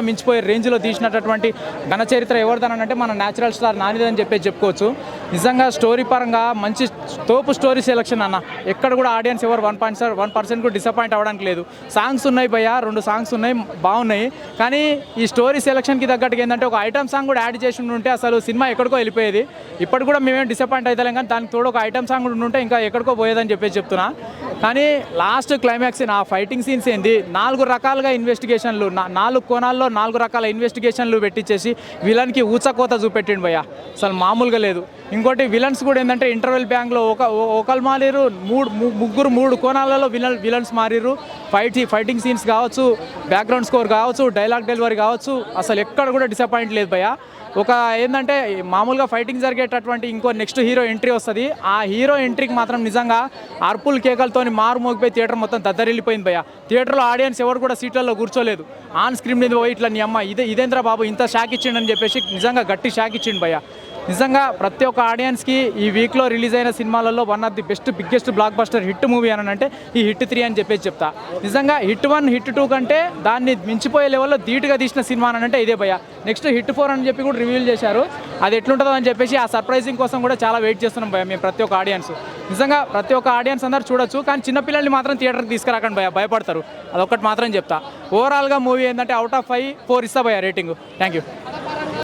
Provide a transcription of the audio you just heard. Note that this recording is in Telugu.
మించిపోయే రేంజ్లో తీసినటువంటి ఘన చరిత్ర ఎవరిదనంటే అంటే మన న్యాచురల్ స్టార్ నానిదని చెప్పేసి చెప్పుకోవచ్చు. నిజంగా స్టోరీ పరంగా మంచి తోపు స్టోరీ సెలెక్షన్ అన్న. ఎక్కడ కూడా ఆడియన్స్ ఎవరు వన్ పాయింట్ వన్ పర్సెంట్ కూడా డిసప్పాయింట్ అవ్వడానికి లేదు. సాంగ్స్ ఉన్నాయి భయ్యా రెండు సాంగ్స్ ఉన్నాయి బాగున్నాయి. కానీ ఈ స్టోరీ సెలక్షన్కి తగ్గట్టుగా ఏంటంటే ఒక ఐటమ్ సాంగ్ కూడా యాడ్ చేసి ఉంటే అసలు సినిమా ఎక్కడికో వెళ్ళిపోయేది. ఇప్పటి కూడా మేమేం డిసప్పాయింట్ అవుతాం కానీ దానికి తోడు ఒక ఐటమ్ సాంగ్ కూడా ఉంటే ఇంకా ఎక్కడికో పోయేదని చెప్పేసి చెప్తున్నా. కానీ లాస్ట్ క్లైమాక్స్ ఆ ఫైటింగ్ సీన్స్ ఏంది? నాలుగు రకాలుగా ఇన్వెస్టిగేషన్లు నాలుగు కోణాల్లో నాలుగు రకాల ఇన్వెస్టిగేషన్లు పెట్టించేసి విలన్కి ఊచకోత చూపెట్టిండు భయ్య. అసలు మామూలుగా లేదు. ఇంకోటి విలన్స్ కూడా ఏంటంటే ఇంటర్వెల్ బ్యాంక్లో ఒక ఓ- ఒకళ్ళు మారిరు మూడు ముగ్గురు మూడు కోణాలలో విలన్ విలన్స్ మారిరు ఫైట్ ఫైటింగ్ సీన్స్ కావచ్చు బ్యాక్గ్రౌండ్ స్కోర్ కావచ్చు డైలాగ్ డెలివరీ కావచ్చు అసలు ఎక్కడ కూడా డిసప్పాయింట్ లేదు భయ్య. ఒక ఏంటంటే మామూలుగా ఫైటింగ్ జరిగేటటువంటి ఇంకో నెక్స్ట్ హీరో ఎంట్రీ వస్తుంది. ఆ హీరో ఎంట్రీకి మాత్రం నిజంగా అర్పుల్ కేకలతో మారు మోగిపోయి థియేటర్ మొత్తం దద్దరిల్లిపోయింది భయ్య. థియేటర్లో ఆడియన్స్ ఎవరు కూడా సీట్లలో కూర్చోలేదు. ఆన్ స్క్రీన్ మీద పోయి ఇట్లా నీ అమ్మ ఇదే ఇదేంద్ర బాబు ఇంత షాక్ ఇచ్చిండని చెప్పేసి నిజంగా గట్టి షాక్ ఇచ్చిండు భయ్య. నిజంగా ప్రతి ఒక్క ఆడియన్స్కి ఈ వీక్లో రిలీజ్ అయిన సినిమాలలో one of the best biggest blockbuster hit movie అని అంటే ఈ హిట్ త్రీ అని చెప్పేసి చెప్తా. నిజంగా హిట్ వన్ హిట్ టూ కంటే దాన్ని మించిపోయే లెవెల్లో ధీటుగా తీసిన సినిమా అని అంటే ఇదే భయ నెక్స్ట్ హిట్ ఫోర్ అని చెప్పి కూడా రివీల్ చేశారు. అది ఎట్లుంటుందో అని చెప్పేసి ఆ సర్ప్రైజింగ్ కోసం కూడా చాలా వెయిట్ చేస్తున్నాం భయ మేము ప్రతి ఒక్క ఆడియన్స్ నిజంగా ప్రతి ఒక్క ఆడియన్స్ అందరూ చూడొచ్చు కానీ చిన్నపిల్లల్ని మాత్రం థియేటర్కి తీసుకురాకండి భయ భయపడతారు. అదొక్కటి మాత్రం చెప్తా. ఓవరాల్గా మూవీ ఏంటంటే అవుట్ ఆఫ్ ఫైవ్ ఫోర్ ఇస్తా భయ రేటింగ్ థ్యాంక్ యూ